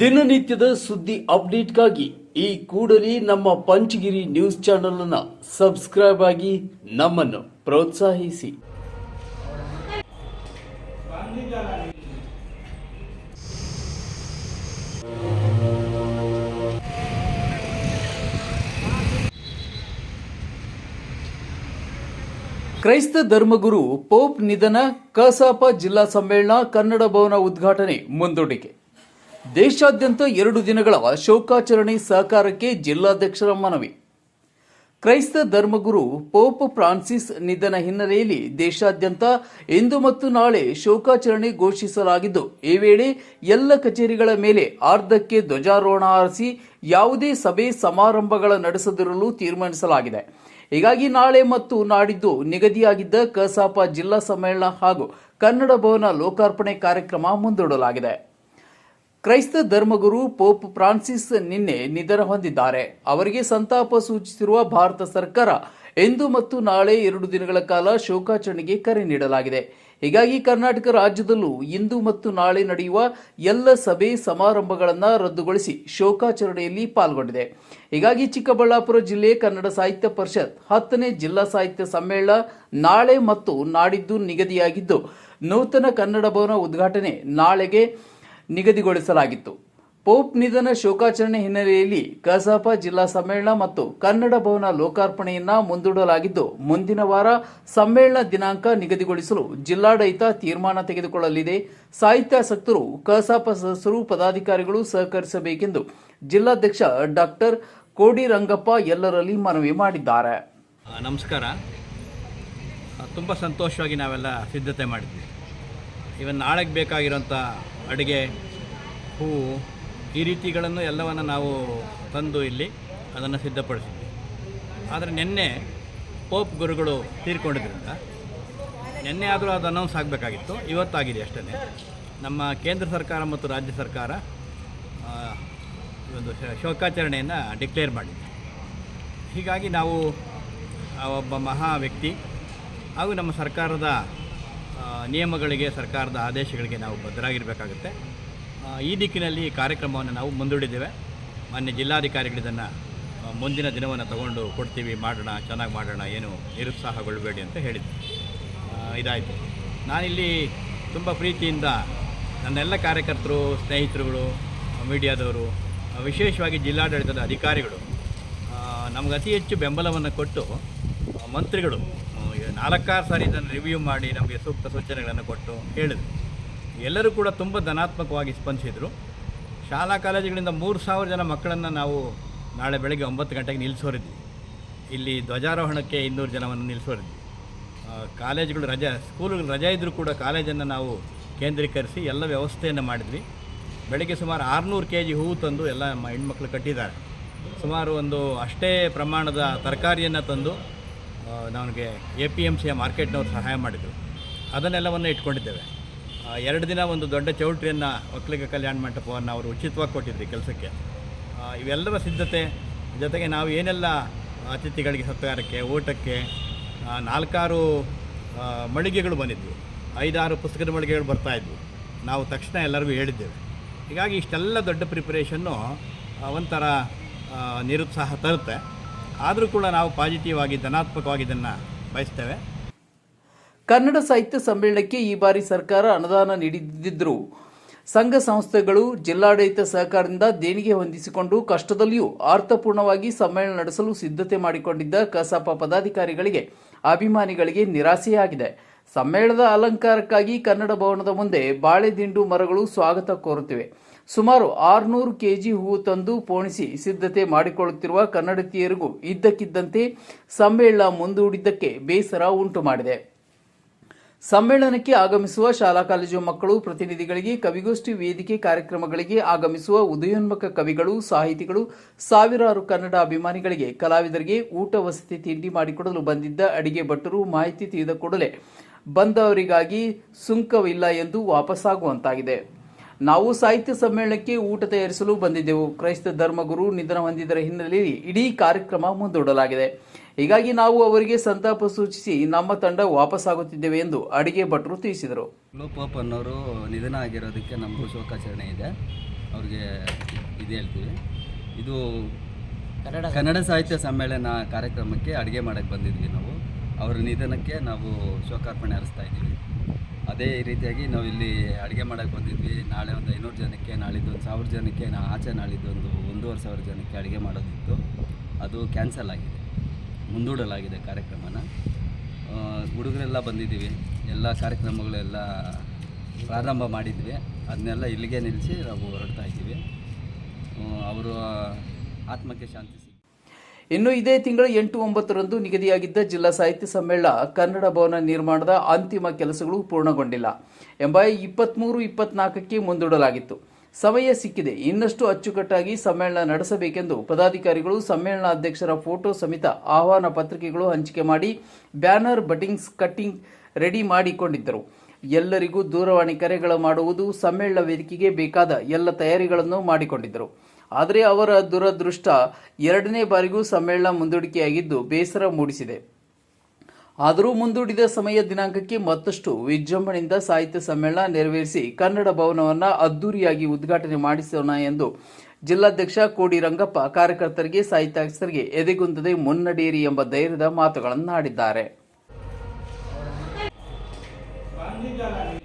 ದಿನನಿತ್ಯದ ಸುದ್ದಿ ಅಪ್ಡೇಟ್ಗಾಗಿ ಈ ಕೂಡಲೇ ನಮ್ಮ ಪಂಚಗಿರಿ ನ್ಯೂಸ್ ಚಾನೆಲ್ ಅನ್ನ ಸಬ್ಸ್ಕ್ರೈಬ್ ಆಗಿ ನಮ್ಮನ್ನು ಪ್ರೋತ್ಸಾಹಿಸಿ. ಕ್ರೈಸ್ತ ಧರ್ಮಗುರು ಪೋಪ್ ನಿಧನ ಕಸಾಪ ಜಿಲ್ಲಾ ಸಮ್ಮೇಳನ ಕನ್ನಡ ಭವನ ಉದ್ಘಾಟನೆ ಮುಂದೂಡಿಕೆ. ದೇಶಾದ್ಯಂತ ಎರಡು ದಿನಗಳ ಶೋಕಾಚರಣೆ ಸಹಕಾರಕ್ಕೆ ಜಿಲ್ಲಾಧ್ಯಕ್ಷರ ಮನವಿ. ಕ್ರೈಸ್ತ ಧರ್ಮಗುರು ಪೋಪ್ ಫ್ರಾನ್ಸಿಸ್ ನಿಧನ ಹಿನ್ನೆಲೆಯಲ್ಲಿ ದೇಶಾದ್ಯಂತ ಇಂದು ಮತ್ತು ನಾಳೆ ಶೋಕಾಚರಣೆ ಘೋಷಿಸಲಾಗಿದ್ದು, ಈ ವೇಳೆ ಎಲ್ಲ ಕಚೇರಿಗಳ ಮೇಲೆ ಅರ್ಧಕ್ಕೆ ಧ್ವಜಾರೋಹಣ ಆರಿಸಿ ಯಾವುದೇ ಸಭೆ ಸಮಾರಂಭಗಳ ನಡೆಸದಿರಲು ತೀರ್ಮಾನಿಸಲಾಗಿದೆ. ಹೀಗಾಗಿ ನಾಳೆ ಮತ್ತು ನಾಡಿದ್ದು ನಿಗದಿಯಾಗಿದ್ದ ಕಸಾಪ ಜಿಲ್ಲಾ ಸಮ್ಮೇಳನ ಹಾಗೂ ಕನ್ನಡ ಭವನ ಲೋಕಾರ್ಪಣೆ ಕಾರ್ಯಕ್ರಮ ಮುಂದೂಡಲಾಗಿದೆ. ಕ್ರೈಸ್ತ ಧರ್ಮಗುರು ಪೋಪ್ ಫ್ರಾನ್ಸಿಸ್ ನಿನ್ನೆ ನಿಧನ ಹೊಂದಿದ್ದಾರೆ. ಅವರಿಗೆ ಸಂತಾಪ ಸೂಚಿಸಿರುವ ಭಾರತ ಸರ್ಕಾರ ಇಂದು ಮತ್ತು ನಾಳೆ ಎರಡು ದಿನಗಳ ಕಾಲ ಶೋಕಾಚರಣೆಗೆ ಕರೆ ನೀಡಲಾಗಿದೆ. ಹೀಗಾಗಿ ಕರ್ನಾಟಕ ರಾಜ್ಯದಲ್ಲೂ ಇಂದು ಮತ್ತು ನಾಳೆ ನಡೆಯುವ ಎಲ್ಲ ಸಭೆ ಸಮಾರಂಭಗಳನ್ನು ರದ್ದುಗೊಳಿಸಿ ಶೋಕಾಚರಣೆಯಲ್ಲಿ ಪಾಲ್ಗೊಂಡಿದೆ. ಹೀಗಾಗಿ ಚಿಕ್ಕಬಳ್ಳಾಪುರ ಜಿಲ್ಲೆ ಕನ್ನಡ ಸಾಹಿತ್ಯ ಪರಿಷತ್ ಹತ್ತನೇ ಜಿಲ್ಲಾ ಸಾಹಿತ್ಯ ಸಮ್ಮೇಳನ ನಾಳೆ ಮತ್ತು ನಾಡಿದ್ದು ನಿಗದಿಯಾಗಿದ್ದು. ನೂತನ ಕನ್ನಡ ಭವನ ಉದ್ಘಾಟನೆ ನಾಳೆಗೆ ನಿಗದಿಗೊಳಿಸಲಾಗಿತ್ತು. ಪೋಪ್ ನಿಧನ ಶೋಕಾಚರಣೆ ಹಿನ್ನೆಲೆಯಲ್ಲಿ ಕಸಾಪ ಜಿಲ್ಲಾ ಸಮ್ಮೇಳನ ಮತ್ತು ಕನ್ನಡ ಭವನ ಲೋಕಾರ್ಪಣೆಯನ್ನ ಮುಂದೂಡಲಾಗಿದ್ದು, ಮುಂದಿನ ವಾರ ಸಮ್ಮೇಳನ ದಿನಾಂಕ ನಿಗದಿಗೊಳಿಸಲು ಜಿಲ್ಲಾಡಳಿತ ತೀರ್ಮಾನ ತೆಗೆದುಕೊಳ್ಳಲಿದೆ. ಸಾಹಿತ್ಯಾಸಕ್ತರು ಕಸಾಪ ಸದಸ್ಯರು ಪದಾಧಿಕಾರಿಗಳು ಸಹಕರಿಸಬೇಕೆಂದು ಜಿಲ್ಲಾಧ್ಯಕ್ಷ ಡಾಕ್ಟರ್ ಕೋಡಿ ರಂಗಪ್ಪ ಎಲ್ಲರಲ್ಲಿ ಮನವಿ ಮಾಡಿದ್ದಾರೆ. ನಮಸ್ಕಾರ. ತುಂಬ ಸಂತೋಷವಾಗಿ ನಾವೆಲ್ಲ ಸಿದ್ಧತೆ ಮಾಡಿದ್ವಿ. ಇವನ್ ನಾಳೆಗೆ ಬೇಕಾಗಿರೋಂಥ ಅಡುಗೆ ಹೂವು ಈ ರೀತಿಗಳನ್ನು ಎಲ್ಲವನ್ನು ನಾವು ತಂದು ಇಲ್ಲಿ ಅದನ್ನು ಸಿದ್ಧಪಡಿಸಿದ್ವಿ. ಆದರೆ ನಿನ್ನೆ ಪೋಪ್ ಗುರುಗಳು ತೀರ್ಕೊಂಡಿದ್ದರಿಂದ ನಿನ್ನೆ ಆದರೂ ಅದು ಅನೌನ್ಸ್ ಆಗಬೇಕಾಗಿತ್ತು. ಇವತ್ತಾಗಿದೆ ಅಷ್ಟೇ ನಮ್ಮ ಕೇಂದ್ರ ಸರ್ಕಾರ ಮತ್ತು ರಾಜ್ಯ ಸರ್ಕಾರ ಒಂದು ಶೋಕಾಚರಣೆಯನ್ನು ಡಿಕ್ಲೇರ್ ಮಾಡಿದೆ. ಹೀಗಾಗಿ ನಾವು ಒಬ್ಬ ಮಹಾ ವ್ಯಕ್ತಿ ಹಾಗೂ ನಮ್ಮ ಸರ್ಕಾರದ ನಿಯಮಗಳಿಗೆ, ಸರ್ಕಾರದ ಆದೇಶಗಳಿಗೆ ನಾವು ಬದ್ಧರಾಗಿರಬೇಕಾಗುತ್ತೆ. ಈ ದಿಕ್ಕಿನಲ್ಲಿ ಈ ಕಾರ್ಯಕ್ರಮವನ್ನು ನಾವು ಮುಂದೂಡಿದ್ದೇವೆ. ಮಾನ್ಯ ಜಿಲ್ಲಾಧಿಕಾರಿಗಳಿದನ್ನು ಮುಂದಿನ ದಿನವನ್ನು ತಗೊಂಡು ಕೊಡ್ತೀವಿ, ಮಾಡೋಣ, ಚೆನ್ನಾಗಿ ಮಾಡೋಣ, ಏನು ನಿರುತ್ಸಾಹಗೊಳ್ಳಬೇಡಿ ಅಂತ ಹೇಳಿದ್ದೆ ಇದಾಯಿತು. ನಾನಿಲ್ಲಿ ತುಂಬ ಪ್ರೀತಿಯಿಂದ ನನ್ನೆಲ್ಲ ಕಾರ್ಯಕರ್ತರು, ಸ್ನೇಹಿತರುಗಳು, ಮೀಡಿಯಾದವರು ವಿಶೇಷವಾಗಿ ಜಿಲ್ಲಾಡಳಿತದ ಅಧಿಕಾರಿಗಳು ನಮಗೆ ಅತಿ ಹೆಚ್ಚು ಬೆಂಬಲವನ್ನು ಕೊಟ್ಟು ಮಂತ್ರಿಗಳು ನಾಲ್ಕಾರು ಸಾರಿ ಇದನ್ನು ರಿವ್ಯೂ ಮಾಡಿ ನಮಗೆ ಸೂಕ್ತ ಸೂಚನೆಗಳನ್ನು ಕೊಟ್ಟು ಹೇಳಿದರು. ಎಲ್ಲರೂ ಕೂಡ ತುಂಬ ಧನಾತ್ಮಕವಾಗಿ ಸ್ಪಂದಿಸಿದರು. ಶಾಲಾ ಕಾಲೇಜುಗಳಿಂದ ಮೂರು ಸಾವಿರ ಜನ ಮಕ್ಕಳನ್ನು ನಾವು ನಾಳೆ ಬೆಳಗ್ಗೆ ಒಂಬತ್ತು ಗಂಟೆಗೆ ನಿಲ್ಲಿಸೋರಿದ್ವಿ. ಇಲ್ಲಿ ಧ್ವಜಾರೋಹಣಕ್ಕೆ ಇನ್ನೂರು ಜನವನ್ನು ನಿಲ್ಲಿಸೋರಿದ್ವಿ. ಕಾಲೇಜುಗಳು ರಜೆ, ಸ್ಕೂಲುಗಳು ರಜೆ ಇದ್ದರೂ ಕೂಡ ಕಾಲೇಜನ್ನು ನಾವು ಕೇಂದ್ರೀಕರಿಸಿ ಎಲ್ಲ ವ್ಯವಸ್ಥೆಯನ್ನು ಮಾಡಿದ್ವಿ. ಬೆಳಗ್ಗೆ ಸುಮಾರು ಆರುನೂರು ಕೆ ಜಿ ಹೂವು ತಂದು ಎಲ್ಲ ಹೆಣ್ಮಕ್ಳು ಕಟ್ಟಿದ್ದಾರೆ. ಸುಮಾರು ಒಂದು ಅಷ್ಟೇ ಪ್ರಮಾಣದ ತರಕಾರಿಯನ್ನು ತಂದು ನನಗೆ ಎ ಪಿ ಎಂ ಸಿಯ ಮಾರ್ಕೆಟ್ನವ್ರು ಸಹಾಯ ಮಾಡಿದರು. ಅದನ್ನೆಲ್ಲವನ್ನು ಇಟ್ಕೊಂಡಿದ್ದೇವೆ. ಎರಡು ದಿನ ಒಂದು ದೊಡ್ಡ ಚೌಟ್ರಿಯನ್ನು ಒಕ್ಕಲಿಗ ಕಲ್ಯಾಣ ಮಂಟಪವನ್ನು ಅವರು ಉಚಿತವಾಗಿ ಕೊಟ್ಟಿದ್ರಿ ಕೆಲಸಕ್ಕೆ. ಇವೆಲ್ಲರ ಸಿದ್ಧತೆ, ಜೊತೆಗೆ ನಾವು ಏನೆಲ್ಲ ಅತಿಥಿಗಳಿಗೆ ಸತ್ಕಾರಕ್ಕೆ ಊಟಕ್ಕೆ ನಾಲ್ಕಾರು ಮಳಿಗೆಗಳು ಬಂದಿದ್ವು. ಐದಾರು ಪುಸ್ತಕದ ಮಳಿಗೆಗಳು ಬರ್ತಾಯಿದ್ವು ನಾವು ತಕ್ಷಣ ಎಲ್ಲರಿಗೂ ಹೇಳಿದ್ದೇವೆ. ಹೀಗಾಗಿ ಇಷ್ಟೆಲ್ಲ ದೊಡ್ಡ ಪ್ರಿಪ್ರೇಷನ್ನು ಒಂಥರ ನಿರುತ್ಸಾಹ ತರುತ್ತೆ. ಆದರೂ ಕೂಡ ನಾವು ಪಾಸಿಟಿವ್ ಆಗಿ, ಧನಾತ್ಮಕವಾಗಿ ಇದನ್ನು ಬಯಸ್ತೇವೆ. ಕನ್ನಡ ಸಾಹಿತ್ಯ ಸಮ್ಮೇಳನಕ್ಕೆ ಈ ಬಾರಿ ಸರ್ಕಾರ ಅನುದಾನ ನೀಡಿದ್ದರೂ ಸಂಘ ಸಂಸ್ಥೆಗಳು ಜಿಲ್ಲಾಡಳಿತ ಸಹಕಾರದಿಂದ ದೇಣಿಗೆ ಹೊಂದಿಸಿಕೊಂಡು ಕಷ್ಟದಲ್ಲಿಯೂ ಅರ್ಥಪೂರ್ಣವಾಗಿ ಸಮ್ಮೇಳನ ನಡೆಸಲು ಸಿದ್ಧತೆ ಮಾಡಿಕೊಂಡಿದ್ದ ಕಸಾಪ ಪದಾಧಿಕಾರಿಗಳಿಗೆ ಅಭಿಮಾನಿಗಳಿಗೆ ನಿರಾಸೆಯಾಗಿದೆ. ಸಮ್ಮೇಳನದ ಅಲಂಕಾರಕ್ಕಾಗಿ ಕನ್ನಡ ಭವನದ ಮುಂದೆ ಬಾಳೆ ದಿಂಡು ಮರಗಳು ಸ್ವಾಗತ ಕೋರುತ್ತಿವೆ. ಸುಮಾರು ಆರುನೂರು ಕೆಜಿ ಹೂವು ತಂದು ಪೋಣಿಸಿ ಸಿದ್ಧತೆ ಮಾಡಿಕೊಳ್ಳುತ್ತಿರುವ ಕನ್ನಡತಿಯರಿಗೂ ಇದ್ದಕ್ಕಿದ್ದಂತೆ ಸಮ್ಮೇಳನ ಮುಂದೂಡಿದ್ದಕ್ಕೆ ಬೇಸರ ಉಂಟು ಮಾಡಿದೆ. ಸಮ್ಮೇಳನಕ್ಕೆ ಆಗಮಿಸುವ ಶಾಲಾ ಕಾಲೇಜು ಮಕ್ಕಳು, ಪ್ರತಿನಿಧಿಗಳಿಗೆ, ಕವಿಗೋಷ್ಠಿ ವೇದಿಕೆ ಕಾರ್ಯಕ್ರಮಗಳಿಗೆ ಆಗಮಿಸುವ ಉದಯೋನ್ಮುಖ ಕವಿಗಳು, ಸಾಹಿತಿಗಳು, ಸಾವಿರಾರು ಕನ್ನಡ ಅಭಿಮಾನಿಗಳಿಗೆ, ಕಲಾವಿದರಿಗೆ ಊಟ ವಸತಿ ತಿಂಡಿ ಮಾಡಿಕೊಡಲು ಬಂದಿದ್ದ ಅಡಿಗೆ ಭಟ್ಟರು ಮಾಹಿತಿ ತಿಳಿದ ಕೂಡಲೇ ಬಂದವರಿಗಾಗಿ ಸುಂಕವಿಲ್ಲ ಎಂದು ವಾಪಸ್ಸಾಗುವಂತಾಗಿದೆ. ನಾವು ಸಾಹಿತ್ಯ ಸಮ್ಮೇಳನಕ್ಕೆ ಊಟ ತಯಾರಿಸಲು ಬಂದಿದ್ದೆವು. ಕ್ರೈಸ್ತ ಧರ್ಮಗುರು ನಿಧನ ಹೊಂದಿದರ ಹಿನ್ನೆಲೆಯಲ್ಲಿ ಇಡೀ ಕಾರ್ಯಕ್ರಮ ಮುಂದೂಡಲಾಗಿದೆ. ಹೀಗಾಗಿ ನಾವು ಅವರಿಗೆ ಸಂತಾಪ ಸೂಚಿಸಿ ನಮ್ಮ ತಂಡ ವಾಪಸ್ಸಾಗುತ್ತಿದ್ದೇವೆ ಎಂದು ಅಡಿಗೆ ಭಟ್ರು ತಿಳಿಸಿದರು. ಲೋಪಾಪ್ ಅನ್ನೋರು ನಿಧನ ಆಗಿರೋದಕ್ಕೆ ನಮಗೂ ಶೋಕಾಚರಣೆ ಇದೆ. ಅವ್ರಿಗೆ ಇದು ಹೇಳ್ತೀವಿ. ಇದು ಕನ್ನಡ ಸಾಹಿತ್ಯ ಸಮ್ಮೇಳನ ಕಾರ್ಯಕ್ರಮಕ್ಕೆ ಅಡುಗೆ ಮಾಡೋಕ್ಕೆ ಬಂದಿದ್ವಿ ನಾವು. ಅವರ ನಿಧನಕ್ಕೆ ನಾವು ಶೋಕಾರ್ಪಣೆ ಹರಿಸ್ತಾ ಇದ್ದೀವಿ. ಅದೇ ರೀತಿಯಾಗಿ ನಾವು ಇಲ್ಲಿ ಅಡುಗೆ ಮಾಡೋಕ್ಕೆ ಬಂದಿದ್ವಿ. ನಾಳೆ ಒಂದು ಐನೂರು ಜನಕ್ಕೆ, ನಾಳಿದ್ದು ಒಂದು ಸಾವಿರ ಜನಕ್ಕೆ, ನಾ ಆಚೆ ನಾಳಿದ್ದು ಒಂದು ಒಂದೂವರೆ ಸಾವಿರ ಜನಕ್ಕೆ ಅಡುಗೆ ಮಾಡೋದಿತ್ತು. ಅದು ಕ್ಯಾನ್ಸಲ್ ಆಗಿದೆ. ಮುಂದೂಡಲಾಗಿದೆ ಕಾರ್ಯಕ್ರಮನ. ಹುಡುಗರೆಲ್ಲ ಬಂದಿದ್ದೀವಿ. ಎಲ್ಲ ಕಾರ್ಯಕ್ರಮಗಳೆಲ್ಲ ಪ್ರಾರಂಭ ಮಾಡಿದ್ವಿ. ಅದನ್ನೆಲ್ಲ ಇಲ್ಲಿಗೆ ನಿಲ್ಲಿಸಿ ನಾವು ಹೊರಡ್ತಾ ಇದ್ದೀವಿ. ಅವರು ಆತ್ಮಕ್ಕೆ ಶಾಂತಿ ಇನ್ನು ಇದೇ ತಿಂಗಳ ಎಂಟು ಒಂಬತ್ತರಂದು ನಿಗದಿಯಾಗಿದ್ದ ಜಿಲ್ಲಾ ಸಾಹಿತ್ಯ ಸಮ್ಮೇಳನ ಕನ್ನಡ ಭವನ ನಿರ್ಮಾಣದ ಅಂತಿಮ ಕೆಲಸಗಳು ಪೂರ್ಣಗೊಂಡಿಲ್ಲ ಎಂಬ ಇಪ್ಪತ್ತ್ಮೂರು ಇಪ್ಪತ್ನಾಲ್ಕಕ್ಕೆ ಮುಂದೂಡಲಾಗಿತ್ತು. ಸಮಯ ಸಿಕ್ಕಿದೆ. ಇನ್ನಷ್ಟು ಅಚ್ಚುಕಟ್ಟಾಗಿ ಸಮ್ಮೇಳನ ನಡೆಸಬೇಕೆಂದು ಪದಾಧಿಕಾರಿಗಳು ಸಮ್ಮೇಳನ ಅಧ್ಯಕ್ಷರ ಫೋಟೋ ಸಮೇತ ಆಹ್ವಾನ ಪತ್ರಿಕೆಗಳು ಹಂಚಿಕೆ ಮಾಡಿ ಬ್ಯಾನರ್ ಬಟಿಂಗ್ಸ್ ಕಟ್ಟಿಂಗ್ ರೆಡಿ ಮಾಡಿಕೊಂಡಿದ್ದರು. ಎಲ್ಲರಿಗೂ ದೂರವಾಣಿ ಕರೆಗಳು ಮಾಡುವುದು ಸಮ್ಮೇಳನ ವೇದಿಕೆಗೆ ಬೇಕಾದ ಎಲ್ಲ ತಯಾರಿಗಳನ್ನು ಮಾಡಿಕೊಂಡಿದ್ದರು. ಆದರೆ ಅವರ ದುರದೃಷ್ಟ ಎರಡನೇ ಬಾರಿಗೂ ಸಮ್ಮೇಳನ ಮುಂದೂಡಿಕೆಯಾಗಿದ್ದು ಬೇಸರ ಮೂಡಿಸಿದೆ. ಆದರೂ ಮುಂದೂಡಿದ ಸಮಯ ದಿನಾಂಕಕ್ಕೆ ಮತ್ತಷ್ಟು ವಿಜೃಂಭಣೆಯಿಂದ ಸಾಹಿತ್ಯ ಸಮ್ಮೇಳನ ನೆರವೇರಿಸಿ ಕನ್ನಡ ಭವನವನ್ನು ಅದ್ದೂರಿಯಾಗಿ ಉದ್ಘಾಟನೆ ಮಾಡಿಸೋಣ ಎಂದು ಜಿಲ್ಲಾಧ್ಯಕ್ಷ ಕೋಡಿ ರಂಗಪ್ಪ ಕಾರ್ಯಕರ್ತರಿಗೆ, ಸಾಹಿತ್ಯಾಸರಿಗೆ ಎದೆಗುಂದದೆ ಮುನ್ನಡೆಯಿರಿ ಎಂಬ ಧೈರ್ಯದ ಮಾತುಗಳನ್ನು ಆಡಿದ್ದಾರೆ ये जा रहा है